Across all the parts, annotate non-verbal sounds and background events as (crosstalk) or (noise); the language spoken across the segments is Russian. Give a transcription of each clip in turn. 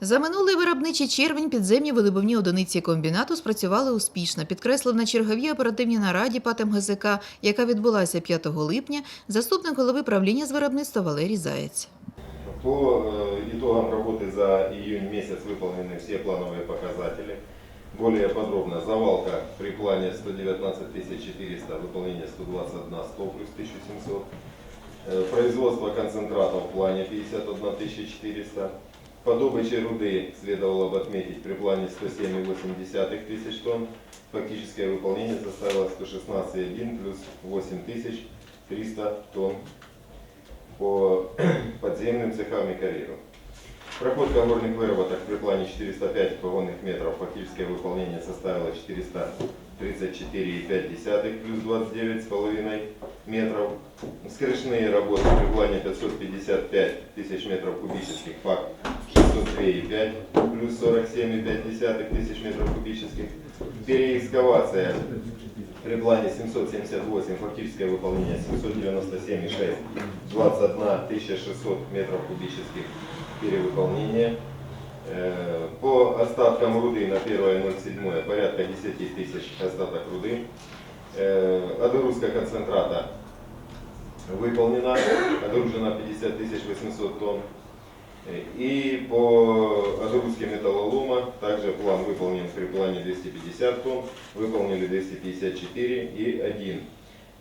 За минулий виробничий червень підземні вилибовні одиниці комбінату спрацювали успішно, підкреслив на черговій оперативній нараді ПАТ МГЗК, яка відбулася 5 липня, заступник голови правління з виробництва Валерій Заєць. По э, итогам работы за июнь месяц выполнены все плановые показатели. Более подробно, завалка при плане 119 400, выполнение 121 100 плюс 1700. Э, Производство концентрата в плане 51 400. По добыче руды следовало бы отметить при плане 107,8 тысяч тонн. Фактическое выполнение составило 116,1 плюс 8300 тонн по (clears throat) подземным цехам и карьерам. Проходка горных выработок при плане 405 вагонных метров, фактическое выполнение составило 434,5 плюс 29,5 метров. Скрышные работы при плане 555 тысяч метров кубических, факт 602,5 плюс 47,5 тысяч метров кубических. Переэкскавация при плане 778, фактическое выполнение 797,6, 21 600 метров кубических перевыполнения. Э, По остаткам руды на 1.07 порядка 10 тысяч остаток руды. Э, Отгрузка концентрата выполнена, отгружено 50 800 тонн. Э, И по отгрузке металлолома также план выполнен при плане 250 тонн, выполнили 254 и 1.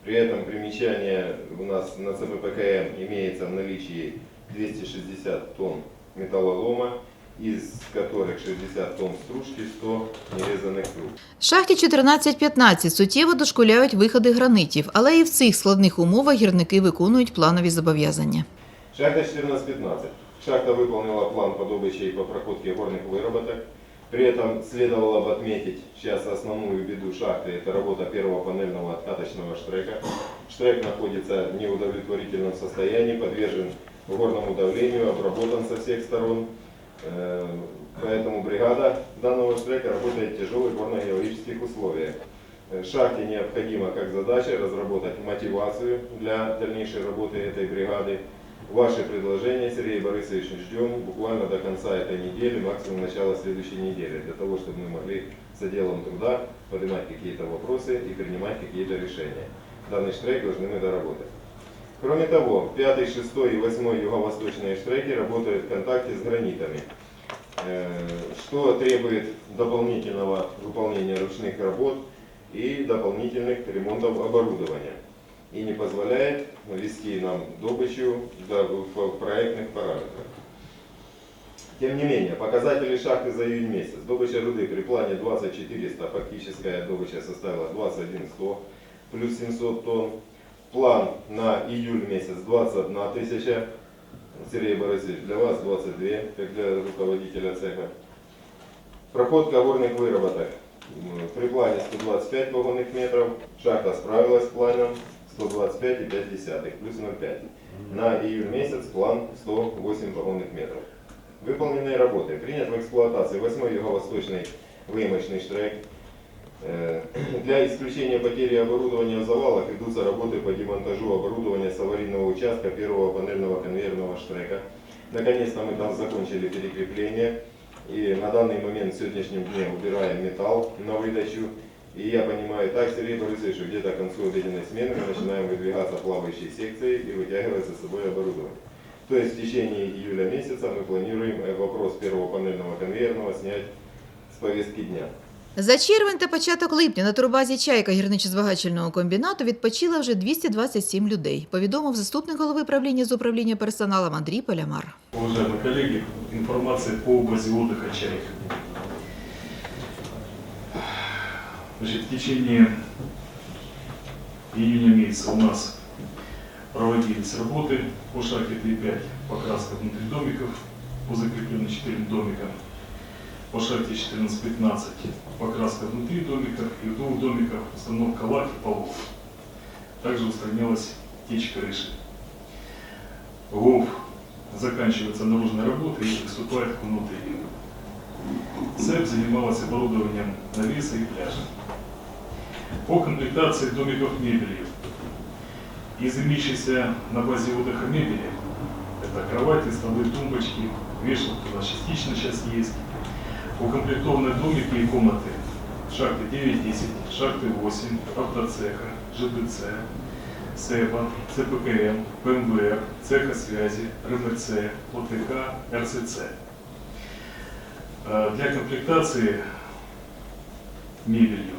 При этом примечание у нас на ЦППКМ имеется в наличии 260 тонн металлолома, из которых 60 тонн стружки, 100 нерезанных труб. Шахті 14-15 суттєво дошкуляють виходи гранитів, але і в цих складних умовах гірники виконують планові зобов'язання. Шахта 14-15. Шахта выполнила план по добыче и по проходке горных выработок. При этом следовало бы отметить сейчас основную беду шахты, это работа первого панельного откаточного штрека. Штрек находится в неудовлетворительном состоянии, подвержен горному давлению, обработан со всех сторон. Э, Поэтому бригада данного штрека работает в тяжелых горно-геологических условиях. Э, Шахте необходимо как задача разработать мотивацию для дальнейшей работы этой бригады. Ваши предложения, Сергей Борисович, ждем буквально до конца этой недели, максимум начала следующей недели, для того, чтобы мы могли с отделом труда поднимать какие-то вопросы и принимать какие-то решения. Данный штрек должны мы доработать. Кроме того, 5, 6 и 8 юго-восточные штреки работают в контакте с гранитами, э, что требует дополнительного выполнения ручных работ и дополнительных ремонтов оборудования и не позволяет вести нам добычу в проектных параметрах. Тем не менее, показатели шахты за июнь месяц. Добыча руды при плане 2400, фактическая добыча составила 21 100, плюс 700 тонн. План на июль месяц 21 тысяча. Сергей Борисович, для вас 22, как для руководителя цеха. Проходка горных выработок. При плане 125 вагонных метров. Шахта справилась с планом 125,5, плюс 0,5. На июль месяц план 108 вагонных метров. Выполненные работы. Принят в эксплуатацию 8 юго-восточный выемочный штрек. Э, (clears throat) Для исключения потери оборудования в завалах ведутся работы по демонтажу оборудования с аварийного участка первого панельного конвейерного штрека. Наконец-то мы там закончили перекрепление. И на данный момент, в сегодняшнем дне, убираем металл на выдачу. И я понимаю так, Сергей Борисович, что где-то к концу обеденной смены мы начинаем выдвигаться плавающей секцией и вытягивать за собой оборудование. То есть в течение июля месяца мы планируем э, вопрос первого панельного конвейерного снять с повестки дня. За червень та початок липня на турбазі Чайка гірничо-збагачельного комбінату відпочило вже 227 людей, повідомив заступник голови правління з управління персоналом Андрій Полямар. Уважаемые коллеги, информация по базе отдыха «Чайка». Значит, в течение июня месяца у нас проводились работы по шахте Т5, покраска внутри домиков по закрепленным четырем домикам, по шахте 14-15 покраска внутри домиков и в двух домиках установка лак и полов. Также устранялась течь крыши. ГОВ заканчивается наружная работа и приступает к внутренним. ЦЕП занималась оборудованием навеса и пляжа. По комплектации домиков мебелью. Из имеющейся на базе отдыха мебели, это кровати, столы, тумбочки, вешалка у нас частично сейчас есть. Укомплектованы домики и комнаты. Шахты 9-10, шахты 8, автоцеха, ЖДЦ, СЭПа, ЦПКМ, ПМВР, цеха связи, РМЦ, ОТК, РСЦ. Э, Для комплектации мебелью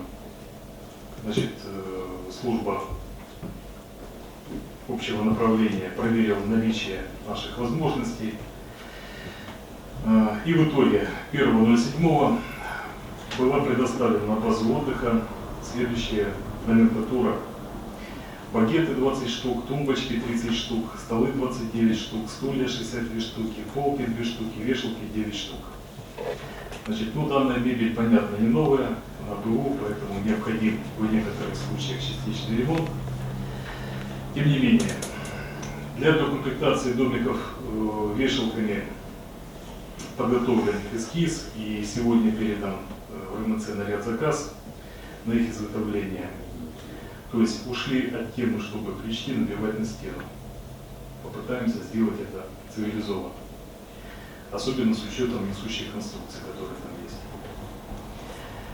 значит, э, служба общего направления проверила наличие наших возможностей. Э, И в итоге 1.07 была предоставлена на базу отдыха следующая номенклатура. Багеты 20 штук, тумбочки 30 штук, столы 29 штук, стулья 62 штуки, полки 2 штуки, вешалки 9 штук. Значит, ну данная мебель, понятно, не новая, она БУ, поэтому необходим в некоторых случаях частичный ремонт. Тем не менее, для докомплектации домиков э, вешалками подготовлен эскиз и сегодня передан э, в РМЦ наряд заказ на их изготовление. То есть ушли от темы, чтобы крючки набивать на стену. Попытаемся сделать это цивилизованно. Особенно с учетом несущих конструкций, которые там есть.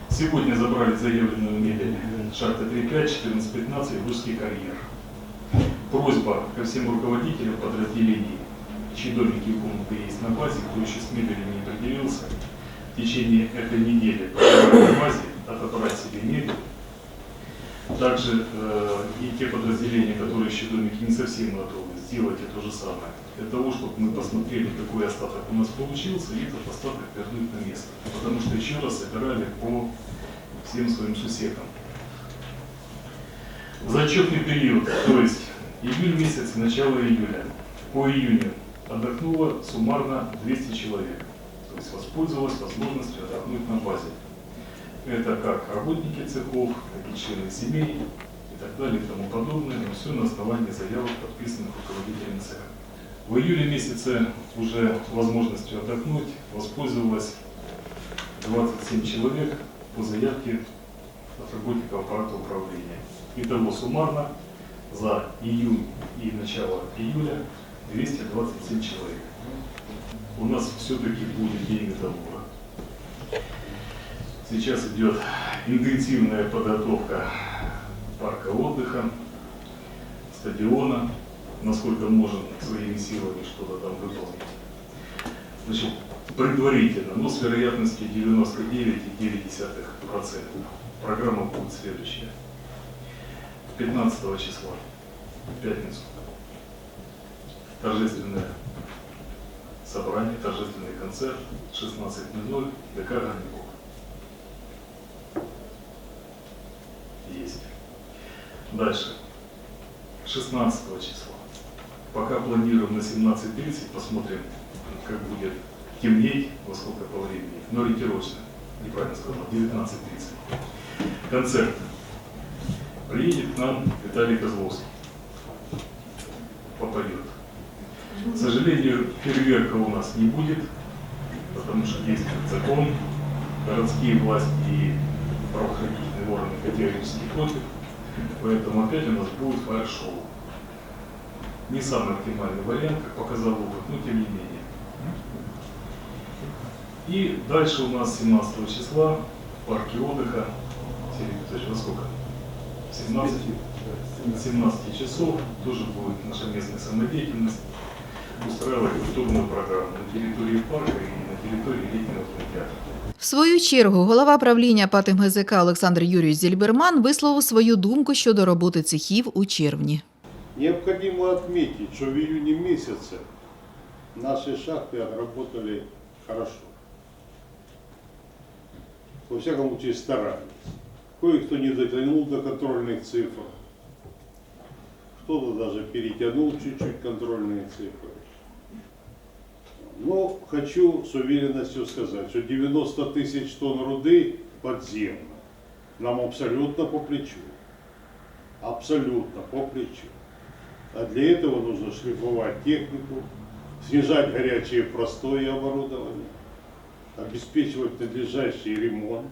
Сегодня забрали заявленную мебель шахта 3.5, 14.15, русский карьер. Просьба ко всем руководителям подразделений, чьи домики и комнаты есть на базе, кто еще с мебелью не определился, в течение этой недели на базе отобрать себе мебель. Также э, и те подразделения, которые еще домики не совсем готовы, сделайте то же самое. Для того, чтобы мы посмотрели, какой остаток у нас получился, и этот остаток вернуть на место. Потому что еще раз собирали по всем своим сусекам. Зачетный период, то есть июль месяц, начало июля. По июню отдохнуло суммарно 200 человек. То есть воспользовалась возможностью отдохнуть на базе. Это как работники цехов, так и члены семей и так далее и тому подобное, но все на основании заявок, подписанных руководителем цеха. В июле месяце уже возможностью отдохнуть воспользовалось 27 человек по заявке от работников аппарата управления. Итого суммарно за июнь и начало июля 227 человек. У нас все-таки будет день металлурга. Сейчас идет интенсивная подготовка парка отдыха, стадиона, насколько можем своими силами что-то там выполнить. Значит, предварительно, но с вероятностью 99,9%. Программа будет следующая. 15 числа, в пятницу, торжественное собрание, торжественный концерт, 16.00, ДК Ганников. Есть. Дальше. 16 числа. Пока планируем на 17.30, посмотрим, как будет темнеть, во сколько по времени. Но ориентировочно, неправильно сказал, 19.30. Концерт. Приедет к нам Виталий Козловский. Попадет. К сожалению, фейерверка у нас не будет, потому что действует закон, городские власти и правоохранительные органы категорически против, поэтому опять у нас будет фаер-шоу. Не самый оптимальный вариант, как показал опыт, но тем не менее. И дальше у нас 17 числа в парке отдыха, Сергей Петрович, во сколько? 17, 17 часов тоже будет наша местная самодеятельность устраивать культурную программу на территории парка и на территории летнего кинотеатра. В свою чергу голова правління ПАТ МГЗК Олександр Юрійович Зільберман висловив свою думку щодо роботи цехів у червні. Необходимо отметить, что в июне месяце наши шахты отработали хорошо. Во всяком случае старались. Кое-кто не дотянул до контрольных цифр. Кто-то даже перетянул чуть-чуть контрольные цифры. Но хочу с уверенностью сказать, что 90 тысяч тонн руды подземно нам абсолютно по плечу. Абсолютно по плечу. А для этого нужно шлифовать технику, снижать горячее простое оборудование, обеспечивать надлежащий ремонт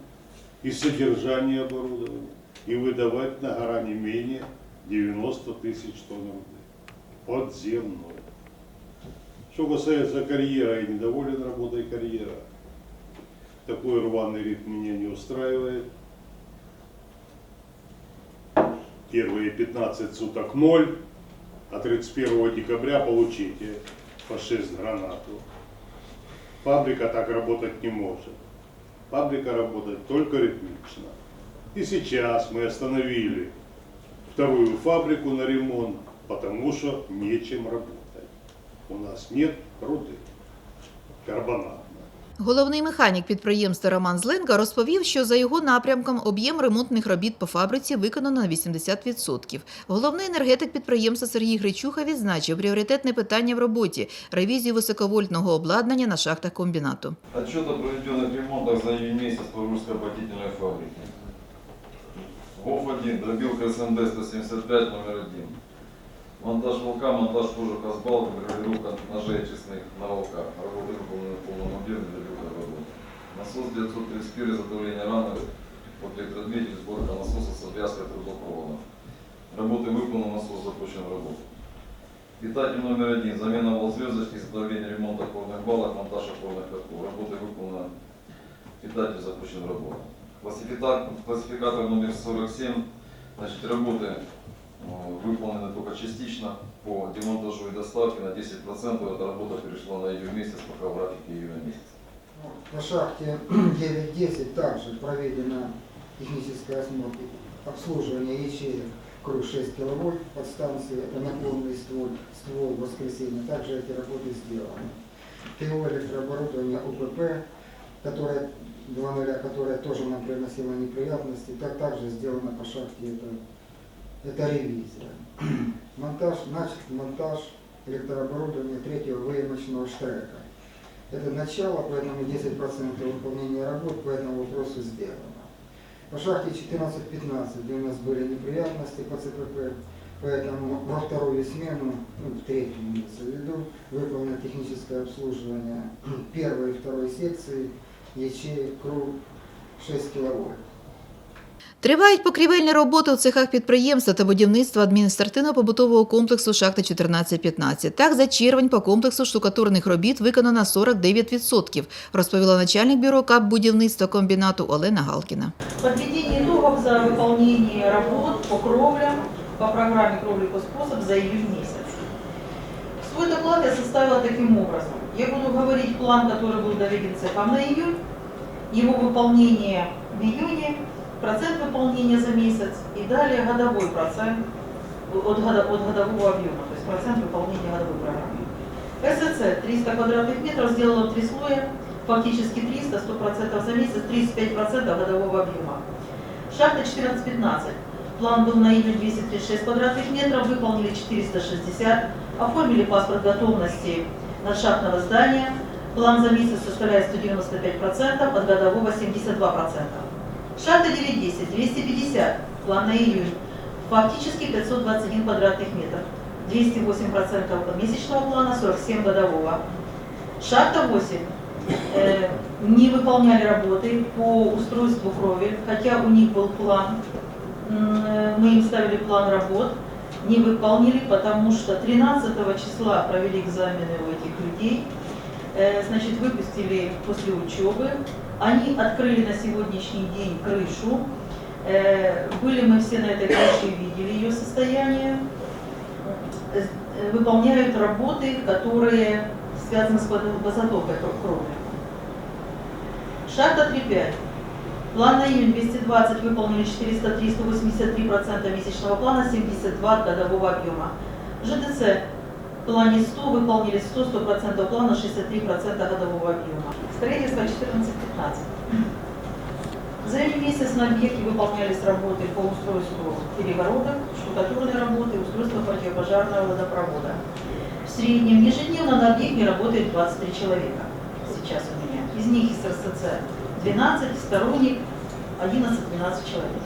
и содержание оборудования и выдавать на гора не менее 90 тысяч тонн руды. Подземную. Что касается карьера, я недоволен работой карьера. Такой рваный ритм меня не устраивает. Первые 15 суток ноль, а 31 декабря получите по 6 гранату. Фабрика так работать не может. Фабрика работает только ритмично. И сейчас мы остановили вторую фабрику на ремонт, потому что нечем работать. У нас нет руды карбонатной. Головний механік підприємства Роман Зленка розповів, що за його напрямком об'єм ремонтних робіт по фабриці виконано на 80%. Головний енергетик підприємства Сергій Гречуха відзначив пріоритетне питання в роботі ревізію високовольтного обладнання на шахтах комбінату. Отчет о проведенных ремонтах за июнь месяц по Русской обогатительной фабрике. ГОФ-1, дробилка СМД-175, номер 1. Монтаж волка, монтаж с балки, гравировка ножей очистных на волках. Работы выполнены в полном объеме для любой работы. Насос 934, изготовление ранок, под электродвигатель, сборка насоса с обвязкой трубопровода. Работы выполнены, насос запущен в работу. Питатель номер один. Замена вал звездочки, изготовление ремонт опорных балок, монтаж опорных катков. Работы выполнены. Питатель запущен в работу. Классификатор, классификатор номер 47. Значит, работы э, выполнены только частично по демонтажу и доставке на 10%. Эта работа перешла на июнь месяц, пока в графике июня месяца. На шахте 9.10 также проведено техническое осмотр обслуживание ячеек круг 6 киловольт подстанции, это наклонный ствол, ствол воскресенья. Также эти работы сделаны. ТО электрооборудование УПП, которое 2.0, которое тоже нам приносило неприятности, так также сделано по шахте, это, это ревизия. Монтаж, начат монтаж электрооборудования третьего выемочного штрека. Это начало, поэтому 10% выполнения работ по этому вопросу сделано. По шахте 14-15, где у нас были неприятности по ЦПП, поэтому во вторую смену, ну, в третью имеется в виду, выполнено техническое обслуживание первой и второй секции, ячеек круг 6 киловольт. Тривають покрівельні роботи у цехах підприємства та будівництва адміністративно-побутового комплексу шахти 14-15. Так, за червень по комплексу штукатурних робіт виконано 49%, розповіла начальник бюро КАП будівництва комбінату Олена Галкіна. Подведение итогов за выполнение работ по кровлям по программе «Кровли по способ» за июнь месяц. Свой доклад я составила таким образом. Я буду говорить план, который был доведен цехом на июнь, его выполнение в июне, процент выполнения за месяц и далее годовой процент от, года- от годового объема, то есть процент выполнения годовой программы. СЦ 300 квадратных метров сделала три слоя, фактически 300, 100% за месяц, 35% годового объема. Шахта 14-15. План был на июнь 236 квадратных метров, выполнили 460, оформили паспорт готовности надшахтного здания. План за месяц составляет 195%, от годового 72%. Шахта 9-10, 250, план на июнь, фактически 521 квадратных метров, 208% месячного плана, 47 годового. Шахта 8, э, не выполняли работы по устройству крови, хотя у них был план, э, мы им ставили план работ, не выполнили, потому что 13 числа провели экзамены у этих людей, значит, выпустили после учебы, они открыли на сегодняшний день крышу, Э, были мы все на этой крыше и видели ее состояние, Э, э, выполняют работы, которые связаны с водо- водозатокой крови. Шахта 3.5. План на июнь 220 выполнили 403, 183% месячного плана, 72 от годового объема. ЖДЦ плане 100 выполнили 100, 100% плана, 63% годового объема. Строительство 14-15. За июнь месяц на объекте выполнялись работы по устройству перегородок, штукатурной работы, устройство противопожарного водопровода. В среднем ежедневно на объекте работает 23 человека сейчас у меня. Из них из РСЦ 12, сторонник 11-12 человек.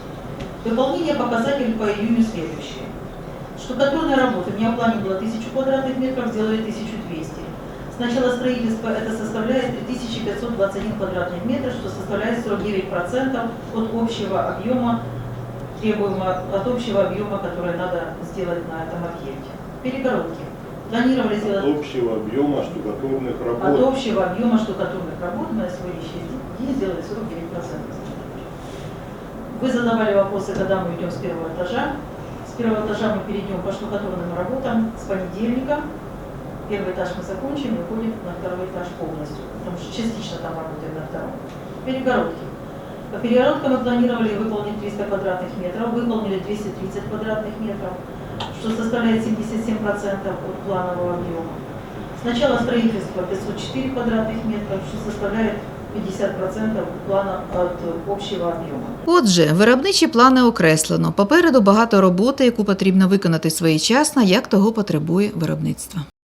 Выполнение показателей по июню следующие. Штукатурная работа. У меня в плане было 1000 квадратных метров, сделали 1200. С начала строительства это составляет 3521 квадратный метр, что составляет 49% от общего объема, требуемого, от общего объема, который надо сделать на этом объекте. Перегородки. Планировали сделать общего объема штукатурных от работ. общего объема штукатурных работ на сегодняшний день сделали 49%. Вы задавали вопросы, когда мы идем с первого этажа. Первого этажа мы перейдем по штукатурным работам с понедельника. Первый этаж мы закончим и уходим на второй этаж полностью, потому что частично там работаем на втором. Перегородки. По перегородкам мы планировали выполнить 300 квадратных метров, выполнили 230 квадратных метров, что составляет 77% от планового объема. С начала строительства 504 квадратных метров, что составляет 50% плана від общого об'єму. Отже, виробничі плани окреслено. Попереду багато роботи, яку потрібно виконати своєчасно, як того потребує виробництво.